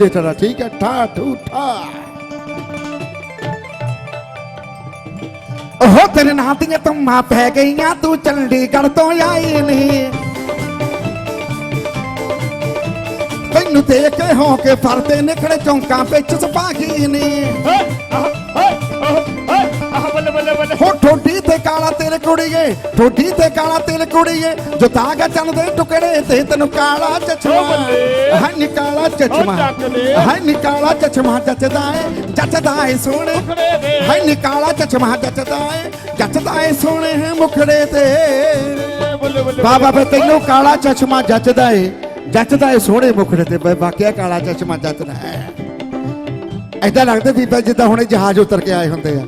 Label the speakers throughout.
Speaker 1: ਜੇ ਤੇਰਾ ਠੀਕ ਹੈ, ਠਾ ਉਹ ਤੇਰੇ ਨਾਂ ਦੀਆਂ ਧੁੰਮਾਂ ਪੈ ਗਈਆਂ, ਤੂੰ ਚੰਡੀਗੜ੍ਹ ਤੋਂ ਆਈ ਨਹੀਂ। ਤੈਨੂੰ ਦੇਖ ਕੇ ਹੋ ਕੇ ਫਰਦੇ ਨਿਕੜੇ ਚੌਂਕਾਂ ਵਿੱਚ ਸਪਾਗੀ ਨਹੀਂ। ਤੇਰੇ ਕੁੜੀਏ ਠੋਡੀ ਤੇ ਕਾਲਾ ਤੇਰੇ ਕੁੜੀਏ ਜੋ ਤਾਗਾ ਚੰਦੇ ਟੁਕੜੇ ਤੇ ਤੈਨੂੰ ਕਾਲਾ ਚਸ਼ਮਾ। ਹੈ ਨਿਕਾਲਾ ਚਸ਼ਮਾ। ਹੈ ਨਿਕਾਲਾ ਚਸ਼ਮਾ ਜੱਚਦਾ ਏ ਜੱਚਦਾ ਏ ਸੋਹਣੇ। ਹੈ ਨਿਕਾਲਾ ਚਸ਼ਮਾ ਜੱਚਦਾ ਏ ਜੱਚਦਾ ਏ ਸੋਹਣੇ ਹੈ ਮੁਖੜੇ ਤੇ। ਬਾਬਾ ਬੇ ਤੈਨੂੰ ਕਾਲਾ ਚਸ਼ਮਾ ਜੱਚਦਾ ਏ ਜੱਚਦਾ ਏ ਸੋਹਣੇ ਮੁਖੜੇ ਤੇ। ਬਈ ਵਾਕਿਆ ਕਾਲਾ ਚਸ਼ਮਾ ਜੱਚਦਾ ਹੈ। ਐਦਾਂ ਲੱਗਦਾ ਬੀਬਾ ਜਿੱਦਾਂ ਹੁਣੇ ਜਹਾਜ਼ ਉਤਰ ਕੇ ਆਏ ਹੁੰਦੇ ਆ।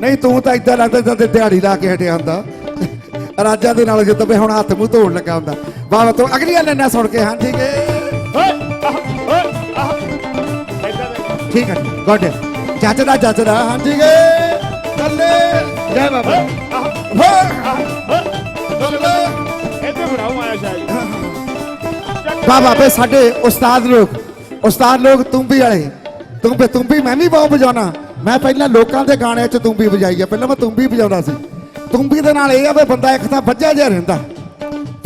Speaker 1: ਨਹੀਂ ਤੂੰ ਤਾਂ ਇਦਾਂ ਲੱਗਦਾ ਜਿੱਦਾਂ ਦਿਹਾੜੀ ਲਾ ਕੇ ਹਟਿਆ ਹੁੰਦਾ। ਰਾਜਾਂ ਦੇ ਨਾਲ ਜਿੱਦਾਂ ਵੀ ਹੁਣ ਹੱਥ ਮੂੰਹ ਧੋਣ ਲੱਗਾ ਹੁੰਦਾ। ਬਾਬਾ ਤੂੰ ਅਗਲੀਆਂ ਲੈਣਾ ਸੁਣ ਕੇ ਹਾਂ ਠੀਕ ਹੈ। ਠੀਕ ਹੈ ਗੁੱਡ। ਜੱਜਦਾ ਜੱਜਦਾ ਹਾਂ ਠੀਕ ਹੈ। ਚੱਲੇ। ਜੈ ਬਾਬਾ। ਬਾਬਾ ਬੇ ਸਾਡੇ ਉਸਤਾਦ ਲੋਕ ਉਸਤਾਦ ਲੋਕ ਤੁੰਬੀ ਵਾਲੇ। ਤੁੰਬੇ ਤੁੰਬੀ ਮੈਂ ਵੀ ਬਹੁਤ ਵਜਾਉਣਾ। ਮੈਂ ਪਹਿਲਾਂ ਲੋਕਾਂ ਦੇ ਗਾਣਿਆਂ 'ਚ ਤੁੰਬੀ ਵਜਾਈ ਆ। ਪਹਿਲਾਂ ਮੈਂ ਤੁੰਬੀ ਵਜਾਉਂਦਾ ਸੀ। ਤੁੰਬੀ ਦੇ ਨਾਲ ਇਹ ਆ ਵੀ ਬੰਦਾ ਇੱਕ ਤਾਂ ਵੱਜਿਆ ਜਿਹਾ ਰਹਿੰਦਾ।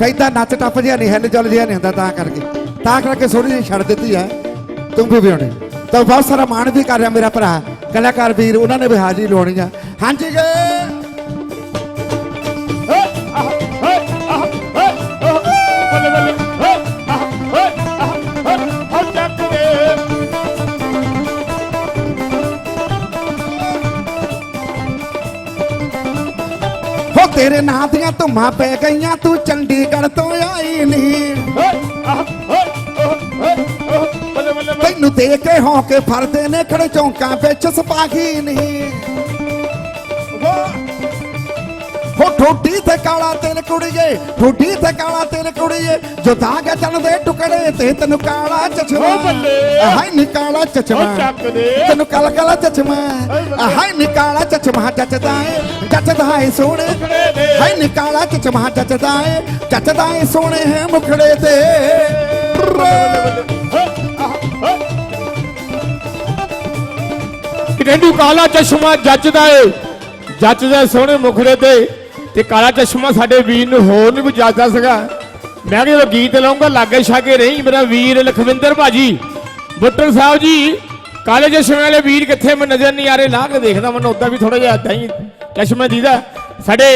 Speaker 1: ਫੈਦਾ ਨੱਚ ਟੱਪ ਜਿਹਾ ਨਹੀਂ, ਹਿੱਲ ਜੁਲ ਜਿਹਾ ਨਹੀਂ ਹੁੰਦਾ ਤਾਂ ਕਰਕੇ। ਤਾਂ ਕਰਕੇ ਥੋੜੀ ਜਿਹੀ ਛੱਡ ਦਿੱਤੀ ਆ ਤੁੰਬੀ ਵਜਾਉਣੀ ਤਾਂ ਬਹੁਤ ਸਾਰਾ ਮਾਣ ਵੀ ਕਰ ਰਿਹਾ ਮੇਰਾ ਭਰਾ। ਕਲਾਕਾਰ ਵੀਰ, ਉਹਨਾਂ ਨੇ ਵੀ ਹਾਜ਼ਰੀ ਲਾਉਣੀ ਆ। ਹਾਂਜੀ ਜੀ ਤੇਰੇ ਨਾਂ ਦੀਆਂ ਧੁੰਮਾਂ ਪੈ ਗਈਆਂ ਤੂੰ ਚੰਡੀਗੜ੍ਹ ਤੋਂ ਆਈ ਨਹੀਂ ਤੈਨੂੰ ਦੇਖ ਕੇ ਹੋ ਕੇ ਫਰਦੇ ਨੇ ਖੜੇ ਚੌਂਕਾਂ ਵਿੱਚ ਸਪਾਹੀ ਨਹੀਂ ਹੋ ਠੋਡੀ ਤੇ ਕਾਲਾ ਤੇਰੇ ਕੁੜੀਏ ਠੋਡੀ ਤੇ ਕਾਲਾ ਤੇਰੇ ਕੁੜੀਏ ਜੋ ਦਾਗ ਚੰਨ ਦੇ ਟੁਕੜੇ ਤੇ ਤੈਨੂੰ ਕਾਲਾ ਚਸ਼ਮਾ।
Speaker 2: ਓ ਬੱਲੇ।
Speaker 1: ਹਾਏ ਨੀ ਕਾਲਾ ਚਸ਼ਮਾ।
Speaker 2: ਓ ਚੱਕ ਦੇ।
Speaker 1: ਤੈਨੂੰ ਕਾਲਾ ਕਾਲਾ ਚਸ਼ਮਾ। ਹਾਏ ਨੀ ਕਾਲਾ ਚਸ਼ਮਾ ਜੱਚਦਾ ਏ ਜੱਚਦਾ ਏ ਸੋਹਣੇ। ਹਾਏ ਨੀ ਕਾਲਾ ਚਸ਼ਮਾ ਜੱਚਦਾ ਏ ਜੱਚਦਾ ਏ ਸੋਹਣੇ ਹੈ ਮੁਖੜੇ ਤੇ
Speaker 2: ਕਿਡੰਡੂ ਕਾਲਾ ਚਸ਼ਮਾ ਜੱਜਦਾ ਏ? ਜੱਜਦਾ ਸੋਹਣੇ ਮੁਖੜੇ ਤੇ ਤੇ ਕਾਲਾ ਚਸ਼ਮਾ ਸਾਡੇ ਵੀਰ ਨੂੰ ਹੋਰ ਨਹੀਂ ਕੋਈ ਜੱਜਦਾ ਸੀਗਾ। ਮੈਂ ਜਦੋਂ ਗੀਤ ਲਾਉਂਗਾ, ਲਾਗੇ ਛਾਗੇ ਰਹੀ ਮੇਰਾ ਵੀਰ ਲਖਵਿੰਦਰ ਭਾਜੀ। ਬੁੱਟਰ ਸਾਹਿਬ ਜੀ, ਕਾਲੇ ਚਸ਼ਮੇ ਵਾਲੇ ਵੀਰ ਕਿੱਥੇ? ਮੈਂ ਨਜ਼ਰ ਨਹੀਂ ਆ ਰਹੇ ਲਾ ਕੇ ਦੇਖਦਾ, ਮੈਨੂੰ ਉਦਾਂ ਵੀ ਥੋੜਾ ਜਿਹਾ ਏਦਾਂ ਹੀ ਚਸ਼ਮਾ ਦੀਦਾ। ਸਾਡੇ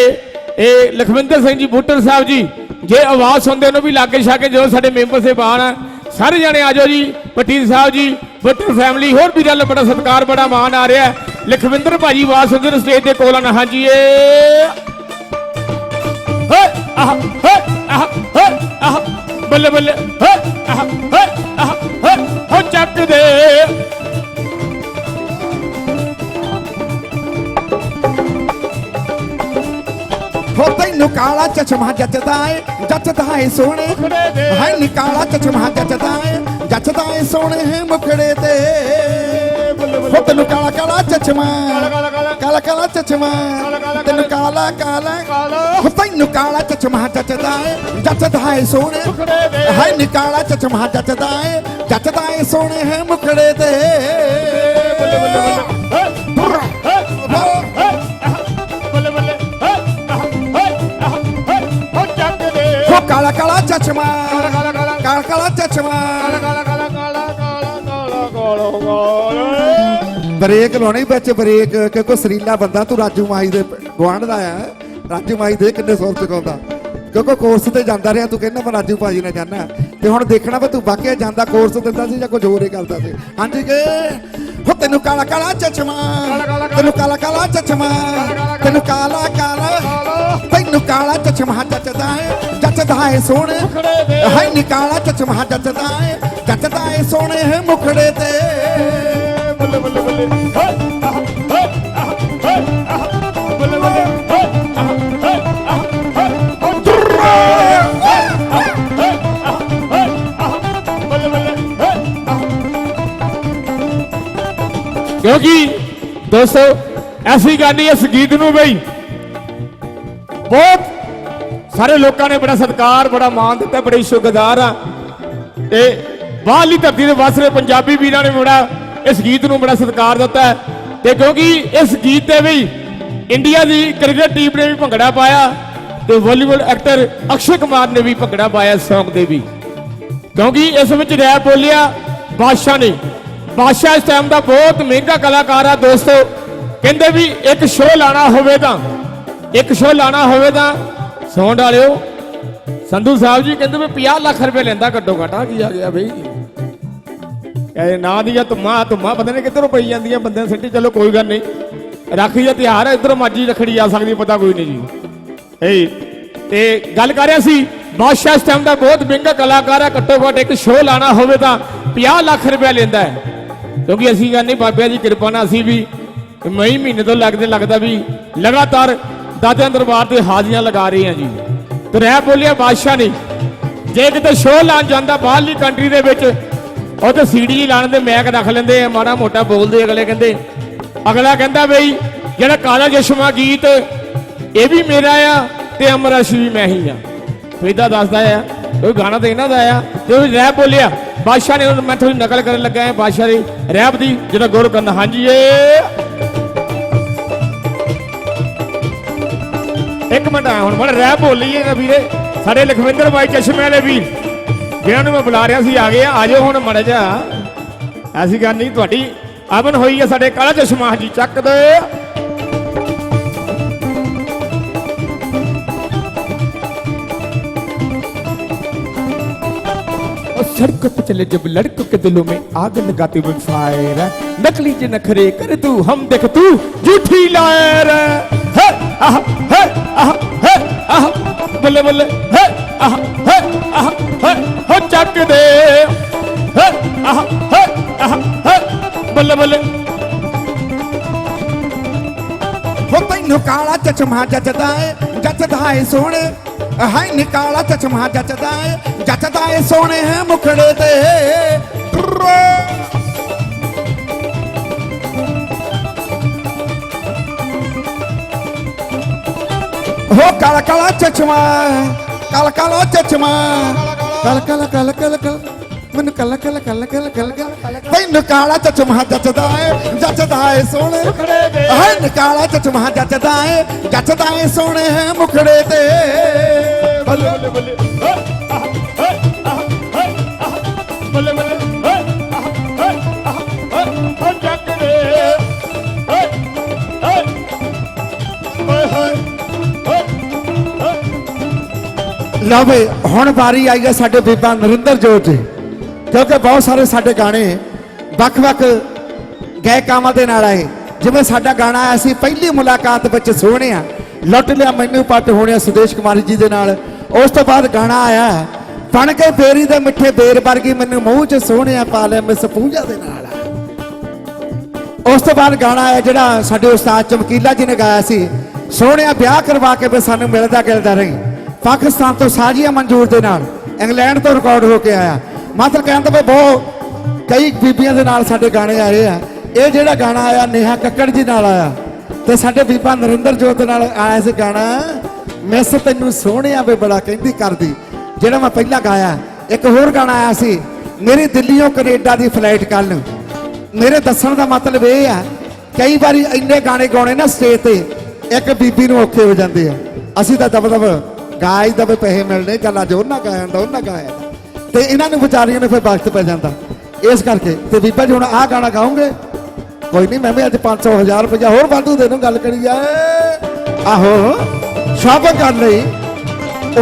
Speaker 2: ਇਹ ਲਖਵਿੰਦਰ ਸਿੰਘ ਜੀ ਬੁੱਟਰ ਸਾਹਿਬ ਜੀ, ਜੇ ਆਵਾਜ਼ ਸੁਣਦੇ ਨੂੰ ਵੀ ਲਾਗੇ ਛਾਗੇ ਜੋ ਸਾਡੇ ਮੈਂਬਰ ਸਾਹਿਬਾਨ ਆ। ਸਾਰੇ ਜਾਣੇ ਆ ਜਾਓ ਜੀ, ਪਟੀਲ ਸਾਹਿਬ ਜੀ ਬੁੱਟਰ ਫੈਮਿਲੀ, ਹੋਰ ਵੀ ਗੱਲ ਬੜਾ ਸਤਿਕਾਰ, ਬੜਾ ਮਾਣ ਆ ਰਿਹਾ। ਲਖਵਿੰਦਰ ਭਾਜੀ, ਆਵਾਜ਼ ਸੁਣਦੇ ਸਟੇਜ ਦੇ ਕੋਲ ਆਣਾ ਹਾਂਜੀ, ਏ ਆਹ ਹੇ ਆਹ ਹੇ ਆਹ ਬੱਲੇ ਬੱਲੇ ਹੇ ਆਹ ਹੇ ਆਹ ਹੇ ਹੋ ਚੱਕ ਦੇ।
Speaker 1: ਹੋ ਤੈਨੂੰ ਕਾਲਾ ਚਸ਼ਮਾ ਜੱਚਦਾ ਏ ਜੱਚਦਾ ਏ ਸੋਹਣੇ। ਹਾਏ ਨੀ ਕਾਲਾ ਚਸ਼ਮਾ ਜੱਚਦਾ ਏ ਜੱਚਦਾ ਏ ਸੋਹਣੇ ਹੈ ਮੁਖੜੇ ਤੇ ਹੋ ਤੈਨੂੰ ਕਾਲਾ ਕਾਲਾ ਚਸ਼ਮਾ।
Speaker 2: ਕਾਲਾ, ਕਾਲਾ, ਕਾਲਾ।
Speaker 1: ਕਾਲਾ ਕਾਲਾ ਚਸ਼ਮਾ।
Speaker 2: ਕਾਲਾ ਕਾਲਾ
Speaker 1: ਕਾਲਾ। ਤੈਨੂੰ ਕਾਲਾ ਚਚਮਾ ਜੱਜਦਾ ਏ ਜੱਜਦਾ ਏ ਸੋਹਣੇ।
Speaker 2: ਮੁਖੜੇ ਦੇ।
Speaker 1: ਹਾਏ ਨਿਕਾਲਾ ਚਚਮਾ ਜੱਜਦਾ ਏ ਜੱਜਦਾ ਏ ਸੋਹਣੇ ਹੈ ਮੁਖੜੇ
Speaker 2: ਦੇ।
Speaker 1: ਬੱਲੇ ਕਾਲਾ ਕਾਲਾ ਚਚਮਾ
Speaker 2: ਕਾਲਾ ਕਾਲਾ ਚਚਮਾ
Speaker 1: ਬ੍ਰੇਕ ਲਾਉਣੀ ਵਿੱਚ, ਬ੍ਰੇਕ ਕਿਉਂਕਿ ਸਰੀਲਾ ਬੰਦਾ, ਤੂੰ ਰਾਜੂ ਮਾਈ ਦੇ ਗਵਾਂਢ ਦਾ ਆ। ਰਾਜੂ ਮਾਈ ਦੇ ਕਿੰਨੇ ਸੁਰ ਚੁਕਾਉਂਦਾ ਕਿਉਂਕਿ ਕੋਰਸ ਤੇ ਜਾਂਦਾ ਰਿਹਾ, ਤੂੰ ਕਹਿੰਦਾ ਮੈਂ ਰਾਜੂ ਭਾਜੀ ਨਾਲ ਜਾਣਾ ਤੇ ਹੁਣ ਦੇਖਣਾ ਵੀ ਤੂੰ ਵਾਕਿਆ ਜਾਂਦਾ ਕੋਰਸ ਦਿੰਦਾ ਸੀ ਜਾਂ ਕੁਝ ਹੋਰ ਹੀ ਕਰਦਾ ਸੀ। ਹਾਂਜੀ ਕੇ? ਹੋ ਤੈਨੂੰ ਕਾਲਾ ਕਾਲਾ ਚਸ਼ਮਾ, ਤੈਨੂੰ ਕਾਲਾ ਕਾਲਾ ਚਸ਼ਮਾ, ਤੈਨੂੰ ਕਾਲਾ ਕਾਲਾ, ਤੈਨੂੰ ਕਾਲਾ ਚਸ਼ਮਾ ਜੱਚਦਾ ਏ ਜੱਚਦਾ ਏ ਸੋਹਣੇ।
Speaker 2: ਮੁਖੜੇ ਤੇ।
Speaker 1: ਨੀ ਕਾਲਾ ਚਸ਼ਮਾ ਜੱਚਦਾ ਏ ਜੱਚਦਾ ਏ ਸੋਹਣੇ ਹੈ ਮੁਖੜੇ ਤੇ।
Speaker 2: ਬੱਲੇ ਬੱਲੇ ਬੱਲੇ ਹੇ ਆਹ ਹੇ ਆਹ ਹੇ ਆਹ ਬੱਲੇ ਬੱਲੇ ਹੇ ਆਹ ਹੇ ਆਹ ਹੇ ਹੋ ਚੱਕ ਹੇ ਆਹ ਹੇ ਆਹ ਹੇ ਆਹ ਬੱਲੇ ਬੱਲੇ ਹੇ ਆਹ ਕਿਉਂਕਿ ਦੋਸਤੋ, ਐਸੀ ਗੱਲ ਨਹੀਂ, ਇਸ ਗੀਤ ਨੂੰ ਬਈ ਬਹੁਤ ਸਾਰੇ ਲੋਕਾਂ ਨੇ ਬੜਾ ਸਤਿਕਾਰ, ਬੜਾ ਮਾਣ ਦਿੱਤਾ, ਬੜੇ ਸ਼ੁਕਰਗੁਜ਼ਾਰ ਆ। ਤੇ ਬਾਹਰਲੀ ਧਰਤੀ ਦੇ ਵਸ ਰਹੇ ਪੰਜਾਬੀ ਵੀਰਾਂ ਨੇ ਬੜਾ ਇਸ ਗੀਤ ਨੂੰ ਬੜਾ ਸਤਿਕਾਰ ਦਿੱਤਾ ਹੈ ਤੇ ਕਿਉਂਕਿ ਇਸ ਗੀਤ ਤੇ ਵੀ ਇੰਡੀਆ ਦੀ ਕ੍ਰਿਕਟ ਟੀਮ ਨੇ ਵੀ ਭੰਗੜਾ ਪਾਇਆ ਤੇ ਵਾਲੀਵੁੱਡ ਐਕਟਰ ਅਕਸ਼ੇ ਕੁਮਾਰ ਨੇ ਵੀ ਭੰਗੜਾ ਪਾਇਆ ਸੌਂਗ Song ਦੇ ਵੀ। ਕਿਉਂਕਿ ਇਸ ਵਿੱਚ ਰੈਪ ਬੋਲਿਆ ਬਾਦਸ਼ਾਹ ਨੇ। ਬਾਦਸ਼ਾਹ ਇਸ ਟਾਈਮ ਦਾ ਬਹੁਤ ਮਹਿੰਗਾ ਕਲਾਕਾਰ ਆ ਦੋਸਤੋ। ਕਹਿੰਦੇ ਵੀ ਇੱਕ ਸ਼ੋਅ ਲਾਣਾ ਹੋਵੇ ਤਾਂ, ਇੱਕ ਸ਼ੋਅ ਲਾਣਾ ਹੋਵੇ ਤਾਂ ਸੌਂਡ ਵਾਲਿਓ, ਸੰਧੂ ਸਾਹਿਬ ਜੀ ਕਹਿੰਦੇ ਵੀ 50 ਲੱਖ ਰੁਪਏ ਲੈਂਦਾ ਘੱਟੋ ਘਟਾ ਕੀ ਆ ਗਿਆ ਬਈ। ਇਹ ਨਾ ਦੀਆਂ ਧੁੰਮਾਂ ਧੁੰਮਾਂ ਪਤਾ ਨਹੀਂ ਕਿੱਧਰੋਂ ਪਈ ਜਾਂਦੀਆਂ ਬੰਦੇ ਸਿੱਟੀ, ਚਲੋ ਕੋਈ ਗੱਲ ਨਹੀਂ। ਰਾਖੀ ਦਾ ਤਿਉਹਾਰ ਹੈ ਇਧਰੋਂ ਮਰਜ਼ੀ ਰੱਖੜੀ ਆ ਸਕਦੀ, ਪਤਾ ਕੋਈ ਨਹੀਂ ਜੀ। ਇਹ ਤੇ ਗੱਲ ਕਰ ਰਿਹਾ ਸੀ, ਬਾਦਸ਼ਾਹ ਇਸ ਟਾਈਮ ਦਾ ਬਹੁਤ ਮਹਿੰਗਾ ਕਲਾਕਾਰ ਹੈ ਘੱਟੋ ਘੱਟ ਇੱਕ ਸ਼ੋਅ ਲਾਣਾ ਹੋਵੇ ਤਾਂ 50 ਲੱਖ ਰੁਪਏ ਲੈਂਦਾ ਹੈ। ਕਿਉਂਕਿ ਅਸੀਂ ਕਹਿੰਦੇ ਬਾਬਿਆਂ ਦੀ ਕਿਰਪਾ ਨਾਲ ਅਸੀਂ ਵੀ ਮਈ ਮਹੀਨੇ ਤੋਂ ਲੱਗਦੇ, ਲੱਗਦਾ ਵੀ ਲਗਾਤਾਰ ਦਾਦਿਆਂ ਦਰਬਾਰ ਤੇ ਹਾਜ਼ਰੀਆਂ ਲਗਾ ਰਹੇ ਹਾਂ ਜੀ। ਤੇ ਰਹਿ ਬੋਲਿਆ ਬਾਦਸ਼ਾਹ ਨੇ, ਜੇ ਕਿਤੇ ਸ਼ੋਅ ਲਾਣ ਜਾਂਦਾ, ਬਾਹਰਲੀ ਕੰਟਰੀ ਦੇ ਵਿੱਚ ਉਹ ਤੇ ਸੀਡੀ ਲਾਣ ਦੇ ਮੈਕ ਰੱਖ ਲੈਂਦੇ ਆ, ਮਾੜਾ ਮੋਟਾ ਬੋਲਦੇ ਅਗਲੇ ਕਹਿੰਦੇ। ਅਗਲਾ ਕਹਿੰਦਾ ਬਈ, ਜਿਹੜਾ ਕਾਲਾ ਚਸ਼ਮਾ ਗੀਤ, ਇਹ ਵੀ ਮੇਰਾ ਆ ਤੇ ਅਮਰਸ਼ ਵੀ ਮੈਂ ਹੀ ਆ। ਫੇਦਾ ਦੱਸਦਾ ਆ, ਕੋਈ ਗਾਣਾ ਤੇ ਇਹਨਾਂ ਦਾ ਆ। ਤੇ ਉਹ ਰੈਪ ਬੋਲਿਆ, ਬਾਦਸ਼ਾਹ ਨੇ ਮੈਂ ਥੋੜੀ ਨਕਲ ਕਰਨ ਲੱਗਾ ਹਾਂ ਬਾਦਸ਼ਾਹ ਦੀ ਰੈਪ ਦੀ, ਜਿਹੜਾ ਗੁਰ ਕਰਨਾ ਹਾਂਜੀ ਏ। ਇੱਕ ਮਿੰਟ ਆ, ਹੁਣ ਬੜਾ ਰੈਪ ਬੋਲੀਏ ਨਾ ਵੀਰੇ। ਸਾਡੇ ਲਖਵਿੰਦਰ ਬਾਈ ਚਸ਼ਮੇ ਵਾਲੇ ਵੀਰ। ਜਿਹਨਾਂ ਨੂੰ ਮੈਂ ਬੁਲਾ ਰਿਹਾ ਸੀ ਆ ਗਏ ਆ ਆਜੋ ਹੁਣ ਮੜ ਜਾ ਐਸੀ ਗੱਲ ਨਹੀਂ ਤੁਹਾਡੀ ਅਮਨ ਹੋਈ ਹੈ ਸਾਡੇ ਕਾਲਾ ਚਸ਼ਮਾ ਜੀ ਚੱਕ ਦੇ और सड़कों पे चले जब लड़कों के दिलों में आग लगाते हुए फायर है नकली जे नखरे कर तू हम देख तू झूठी लायर है आह है आह है आह बल्ले बल्ले है आह है ਹੋ
Speaker 1: ਤੈਨੂੰ ਕਾਲਾ ਚਸ਼ਮਾ ਜੱਜਦਾ ਏ ਜੱਜਦਾ ਏ ਸੋਹਣੇ ਹਾਏ ਨੀ ਕਾਲਾ ਚਸ਼ਮਾ ਜੱਜਦਾ ਏ ਜੱਜਦਾ ਏ ਸੋਹਣੇ ਹੈ ਮੁਖੜੇ ਤੇ ਹੋ ਕਾਲਾ ਕਾਲਾ ਚਸ਼ਮਾ ਕਾਲਾ ਕਾਲਾ ਚਸ਼ਮਾ ਕਾਲਾ ਕਾਲਾ ਕਾਲਾ ਕਾਲਾ ਕਾਲਾ ਮੈਨੂੰ ਕਾਲਾ ਕਾਲਾ ਕਾਲਾ ਕਾਲਾ ਕਾਲਾ ਤੈਨੂੰ ਕਾਲਾ ਚਸ਼ਮਾ ਜੱਜਦਾ ਏ ਜੱਜਦਾ ਏ ਸੋਹਣੇ
Speaker 2: ਮੁਖੜੇ ਤੇ।
Speaker 1: ਹਾਏ ਨਿਕਾਲਾ ਚਚਮਾ ਜੱਜਦਾ ਏ ਜੱਜਦਾ ਏ ਸੋਹਣੇ ਹੈ ਮੁਖੜੇ ਤੇ
Speaker 2: ਬੱਲੇ ਬੱਲੇ ਬੱਲੇ ਹੈ ਆਹ ਹੈ ਆਹ ਹੈ ਆਹ ਬੱਲੇ ਬੱਲੇ ਹੈ ਆਹ ਹੈ ਆਹ ਹੈ ਹੋ ਚੱਕ ਦੇ ਹੈ ਹੈ ਓਏ ਹੋਏ ਹੈ ਹੈ
Speaker 1: ਲਓ ਬਈ ਹੁਣ ਵਾਰੀ ਆਈ ਹੈ ਸਾਡੇ ਬੀਬਾ ਨਰਿੰਦਰ ਜੋਤ ਜੀ ਕਿਉਂਕਿ ਬਹੁਤ ਸਾਰੇ ਸਾਡੇ ਗਾਣੇ ਵੱਖ-ਵੱਖ ਗਾਇਕਾਵਾਂ ਦੇ ਨਾਲ ਆਏ। ਜਿਵੇਂ ਸਾਡਾ ਗਾਣਾ ਆਇਆ ਸੀ, ਪਹਿਲੀ ਮੁਲਾਕਾਤ ਵਿੱਚ ਸੋਹਣਿਆ ਲੁੱਟ ਲਿਆ ਮੈਨੂੰ ਪੱਟ ਹੋਣਿਆ ਸੁਦੇਸ਼ ਕੁਮਾਰੀ ਜੀ ਦੇ ਨਾਲ। ਉਸ ਤੋਂ ਬਾਅਦ ਗਾਣਾ ਆਇਆ, ਬਣ ਕੇ ਫੇਰੀ ਦੇ ਮਿੱਠੇ ਬੇਰ ਵਰਗੀ ਮੈਨੂੰ ਮੂੰਹ 'ਚ ਸੋਹਣਿਆ ਪਾ ਲਿਆ ਮਿਸ ਪੂਜਾ ਦੇ ਨਾਲ ਉਸ ਤੋਂ ਬਾਅਦ ਗਾਣਾ ਆਇਆ ਜਿਹੜਾ ਸਾਡੇ ਉਸਤਾਦ ਚਮਕੀਲਾ ਜੀ ਨੇ ਗਾਇਆ ਸੀ ਸੋਹਣਿਆ ਵਿਆਹ ਕਰਵਾ ਕੇ ਵੀ ਸਾਨੂੰ ਮਿਲਦਾ ਗਿਲਦਾ ਰਹੀ। ਪਾਕਿਸਤਾਨ ਤੋਂ ਸਾਜੀਆ ਮਨਜ਼ੂਰ ਦੇ ਨਾਲ, ਇੰਗਲੈਂਡ ਤੋਂ ਰਿਕਾਰਡ ਹੋ ਕੇ ਆਇਆ। ਮਤਲਬ ਕਹਿੰਦਾ ਵੀ ਬਹੁਤ ਕਈ ਬੀਬੀਆਂ ਦੇ ਨਾਲ ਸਾਡੇ ਗਾਣੇ ਆਏ ਆ। ਇਹ ਜਿਹੜਾ ਗਾਣਾ ਆਇਆ, ਨੇਹਾ ਕੱਕੜ ਜੀ ਨਾਲ ਆਇਆ। ਤੇ ਸਾਡੇ ਬੀਬਾ ਨਰਿੰਦਰ ਜੋਤ ਨਾਲ ਆਇਆ ਸੀ ਗਾਣਾ, ਮਿਸ ਤੈਨੂੰ ਸੋਹਣਿਆ ਵੇ ਬੜਾ ਕਹਿੰਦੀ ਕਰਦੀ। ਜਿਹੜਾ ਮੈਂ ਪਹਿਲਾਂ ਗਾਇਆ, ਇੱਕ ਹੋਰ ਗਾਣਾ ਆਇਆ ਸੀ, ਮੇਰੀ ਦਿੱਲੀੋਂ ਕੈਨੇਡਾ ਦੀ ਫਲਾਈਟ ਕੱਲ ਨੂੰ। ਮੇਰੇ ਦੱਸਣ ਦਾ ਮਤਲਬ ਇਹ ਆ, ਕਈ ਵਾਰੀ ਇੰਨੇ ਗਾਣੇ ਗਾਉਣੇ ਨਾ ਸਟੇਜ ਤੇ, ਇੱਕ ਬੀਬੀ ਨੂੰ ਔਖੇ ਹੋ ਜਾਂਦੇ ਆ। ਅਸੀਂ ਤਾਂ ਦਬ ਦਬ ਗਾਇ ਦਬ ਪੈਸੇ ਮਿਲਣੇ, ਚੱਲ ਅੱਜ ਉਹਨਾਂ ਗਾਇਆ ਹੁੰਦਾ ਉਹਨਾਂ ਗਾਇਆ ਤੇ ਇਹਨਾਂ ਨੂੰ ਵਿਚਾਰੀਆਂ ਨੇ ਫਿਰ ਵਕਤ ਪੈ ਜਾਂਦਾ। ਇਸ ਕਰਕੇ ਤੇ ਬੀਬਾ ਜੀ ਹੁਣ ਆਹ ਗਾਣਾ ਗਾਉਂਗੇ ਕੋਈ ਨਹੀਂ ਮੈਂ ਵੀ ਅੱਜ 500 1000 ਰੁਪਇਆ ਹੋਰ ਵਾਧੂ ਦੇ ਦੂੰ ਗੱਲ ਕਰੀ ਜਾਏ ਆਹੋ ਸ਼ਾਪਿੰਗ ਕਰਨ ਲਈ।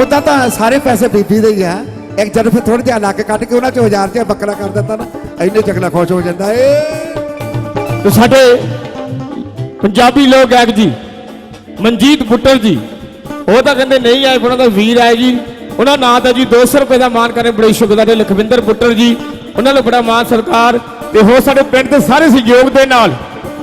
Speaker 1: ਉਦਾਂ ਤਾਂ ਸਾਰੇ ਪੈਸੇ ਬੀਬੀ ਦੇ ਹੀ ਆ। ਇੱਕ ਜਦ ਫਿਰ ਥੋੜਾ ਜਿਹਾ ਲੱਗ ਕੱਢ ਕੇ ਉਹਨਾਂ 'ਚੋਂ 1000 ਰੁਪਇਆ ਬੱਕਰਾ ਕਰ ਦਿੱਤਾ ਨਾ। ਇੰਨੇ ਚਕਲਾ ਖੁਸ਼ ਹੋ ਜਾਂਦਾ ਏ।
Speaker 2: ਤੇ ਸਾਡੇ ਪੰਜਾਬੀ ਲੋਕ ਗਾਇਕ ਜੀ, ਮਨਜੀਤ ਬੁੱਟਰ ਜੀ, ਉਹ ਤਾਂ ਕਹਿੰਦੇ ਨਹੀਂ ਆਏ ਉਹਨਾਂ ਦਾ ਵੀਰ ਆਏ ਜੀ। ਉਹਨਾਂ ਨਾਂ ਦਾ ਜੀ 200 ਰੁਪਏ ਦਾ ਮਾਨ ਕਰੇ ਬੜੇ ਸ਼ੁਕਰ ਦੇ ਲਖਵਿੰਦਰ ਬੁੱਟਰ ਜੀ। ਉਹਨਾਂ ਨੂੰ ਬੜਾ ਮਾਨ ਸਰਕਾਰ ਤੇ ਹੋਰ ਸਾਡੇ ਪਿੰਡ ਦੇ ਸਾਰੇ ਸਹਿਯੋਗ ਦੇ ਨਾਲ,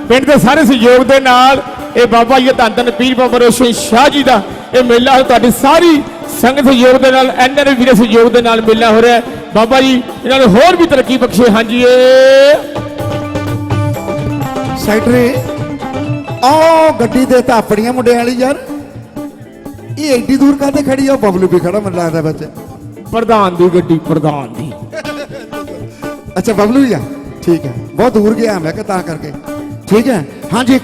Speaker 2: ਪਿੰਡ ਦੇ ਸਾਰੇ ਸਹਿਯੋਗ ਦੇ ਨਾਲ ਇਹ ਬਾਬਾ ਜੀ ਧੰਨ ਧੰਨ ਪੀਰ ਬਾਬਾ ਰੋਸ਼ਨ ਸ਼ਾਹ ਜੀ ਦਾ ਇਹ ਮੇਲਾ ਤੁਹਾਡੀ ਸਾਰੀ ਸੰਗਤ ਸਹਿਯੋਗ ਦੇ ਨਾਲ ਐਨਆਰ ਵੀਰੇ ਸਹਿਯੋਗ ਦੇ ਨਾਲ ਮੇਲਾ ਹੋ ਰਿਹਾ ਹੈ। ਬਾਬਾ ਜੀ, ਇਹਨਾਂ ਨੂੰ ਹੋਰ ਵੀ ਤਰੱਕੀ ਬਖਸ਼ੇ। ਹਾਂਜੀ, ਏ।
Speaker 1: ਸੈਕਟਰੀ, ਆਹ ਗੱਡੀ ਦੇ ਤਾਂ ਆਪਣੀਆਂ ਮੁੰਡਿਆਂ ਵਾਲੀ ਯਾਰ। ਇਹ ਐਡੀ ਦੂਰ ਕਾਹਤੇ ਖੜੀ ਆ? ਬਬਲੂ ਵੀ ਖੜਾ ਮੈਨੂੰ ਲੱਗਦਾ ਵਿੱਚ।
Speaker 2: ਪ੍ਰਧਾਨ ਦੀ ਗੱਡੀ ਪ੍ਰਧਾਨ ਦੀ।
Speaker 1: ਅੱਛਾ ਬਬਲੂ ਹੀ ਆ? ਠੀਕ ਹੈ। ਬਹੁਤ ਦੂਰ ਗਿਆ ਮੈਂ ਕਿ ਤਾਂ ਕਰਕੇ। ਠੀਕ ਹੈ? ਹਾਂਜੀ